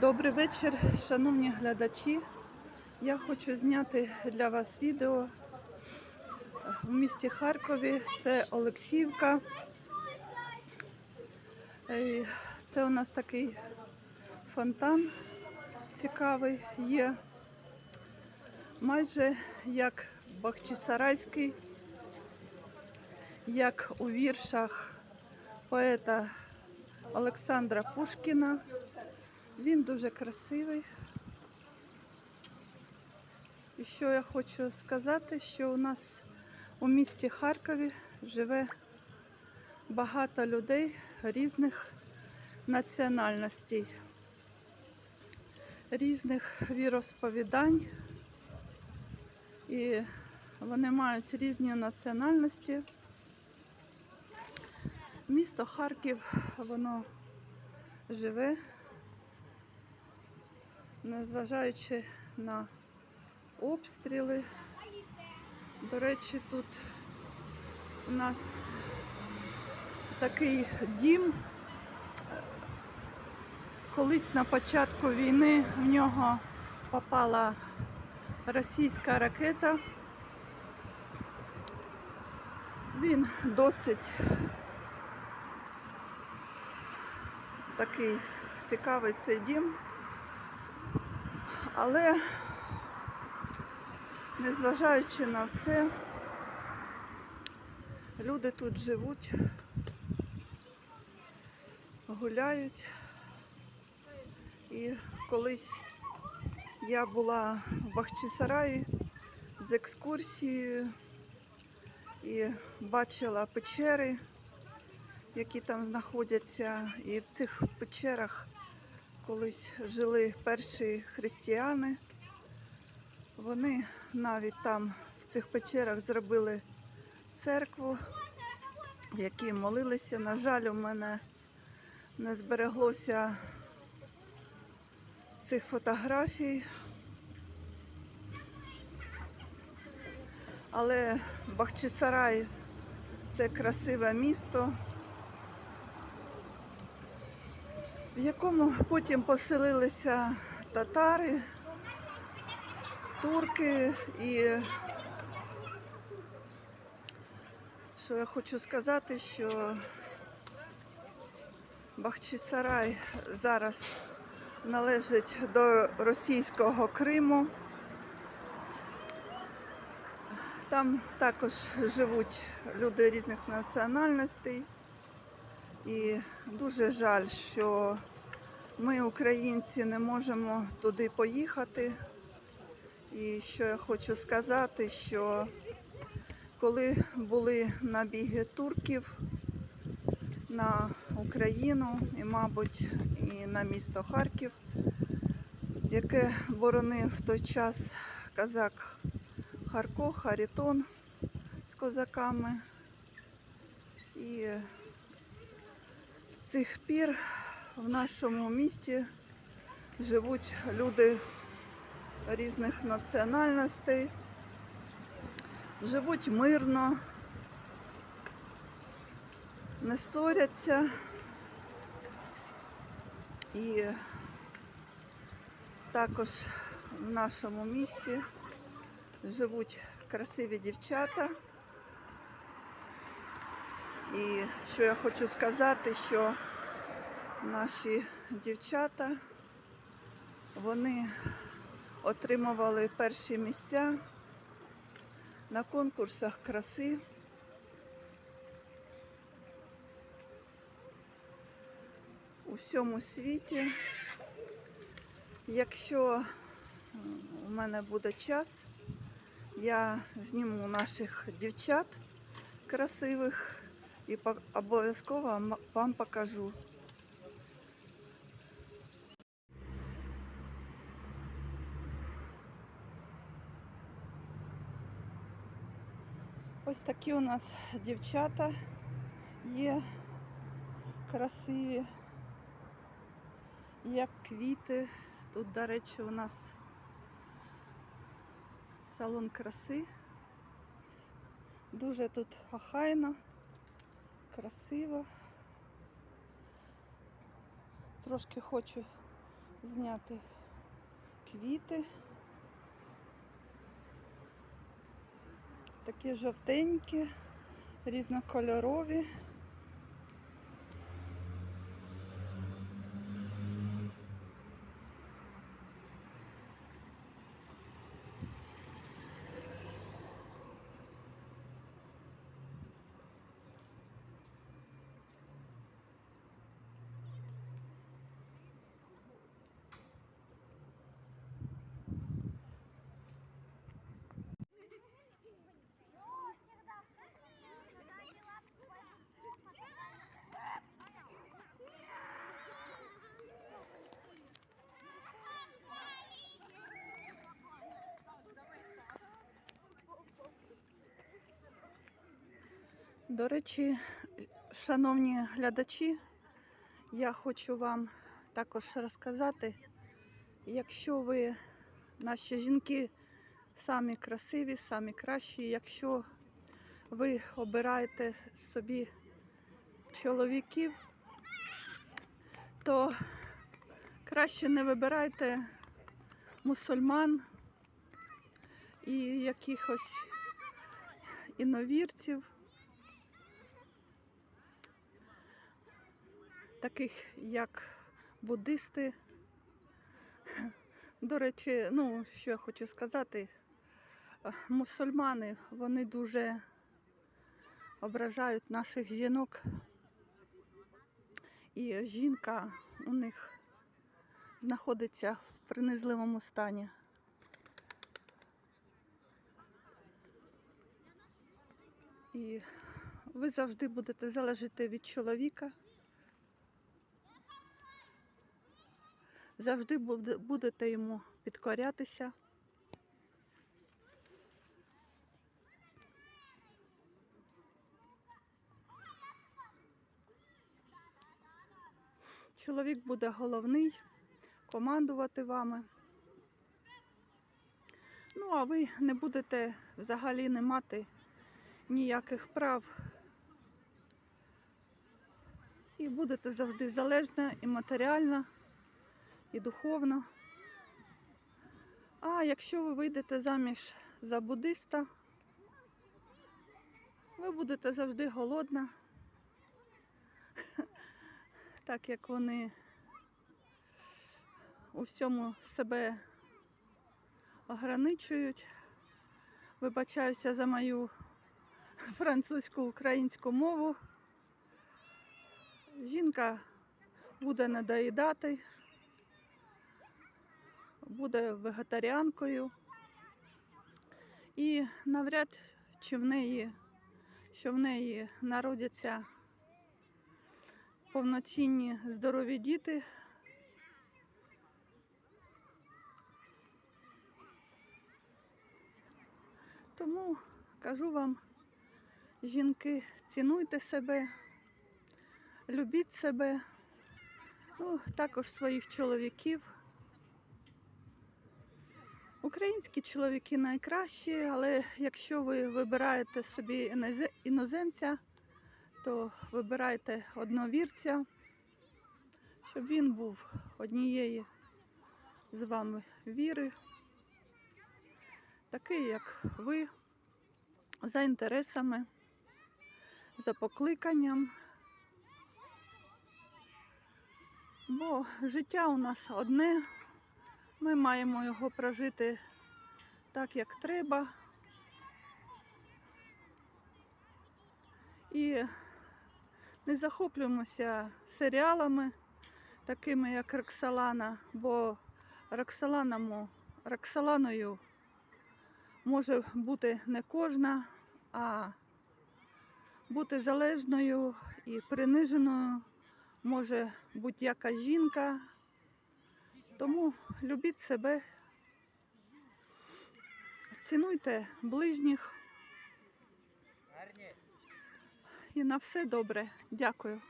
Добрий вечір, шановні глядачі. Я хочу зняти для вас відео в місті Харкові. Це Олексіївка. Е, Це у нас такий фонтан цікавий є. Майже як Бахчисарайський, як у віршах поета Олександра Пушкіна. Він дуже красивий. І що я хочу сказати, що у нас у місті Харкові живе багато людей різних національностей, різних віросповідань. І вони мають різні національності. Місто Харків, воно живе незважаючи на обстріли. До речі, тут у нас такий дім. Колись на початку війни в нього попала російська ракета. Він досить такий цікавий цей дім. Але незважаючи на все, люди тут живуть, гуляють. І колись я була в Бахчисараї з екскурсією і бачила печери, які там знаходяться, і в цих печерах колись жили перші християни. Вони навіть там в цих печерах зробили церкву, в якій молилися. На жаль, у мене не збереглося цих фотографій. Але Бахчисарай це красиве місто. В якому потім поселилися татари, турки і що я хочу сказати, що Бахчисарай зараз належить до російського Криму. Там також живуть люди різних національностей. І дуже жаль, що ми, українці, не можемо туди поїхати. І що я хочу сказати, що коли були набіги турків на Україну і, мабуть, і на місто Харків, яке боронив в той час казак Харко, Харитон з козаками. І цих пір в нашому місті живуть люди різних національностей, живуть мирно, не ссоряться і також в нашому місті живуть красиві дівчата. І що я хочу сказати, що наші дівчата вони отримували перші місця на конкурсах краси. У всьому світі. Якщо у мене буде час, я зніму наших дівчат красивих і обов'язково вам- вам покажу. Ось такі у нас дівчата є красиві, як квіти. Тут, до речі, у нас салон краси. Дуже тут охайно, красиво. Трошки хочу зняти квіти. Такі жовтенькі, різнокольорові. До речі, шановні глядачі, я хочу вам також розказати, якщо ви, наші жінки, самі красиві, самі кращі, якщо ви обираєте собі чоловіків, то краще не вибирайте мусульман і якихось іновірців. Таких як буддисти. До речі, ну, що я хочу сказати, е, мусульмани вони дуже ображають наших жінок. І жінка у них знаходиться в принизливому стані. І ви завжди будете залежати від чоловіка. Завжди будете йому підкорятися. Чоловік буде головний, командувати вами. Ну, а ви не будете взагалі не мати ніяких прав. І будете завжди залежна і матеріальна і духовно. А якщо ви вийдете заміж за буддиста, ви будете завжди голодна, так як вони у всьому себе ограничують. Вибачаюся за мою французьку українську мову. Жінка буде надоїдати буде вегетаріанкою. І навряд чи в неї, що в неї народяться повноцінні здорові діти. Тому кажу вам, жінки, цінуйте себе, любіть себе, ну, також своїх чоловіків. Українські чоловіки найкращі, але якщо ви вибираєте собі іноземця, то вибирайте одновірця, щоб він був однієї з вами віри, такий, як ви, за інтересами, за покликанням. Бо життя у нас одне. Ми маємо його прожити так, як треба. І не захоплюємося серіалами, такими як Роксолана, бо Роксоланою може бути не кожна, а бути залежною і приниженою може будь-яка жінка. Тому любіть себе, цінуйте ближніх і на все добре. Дякую.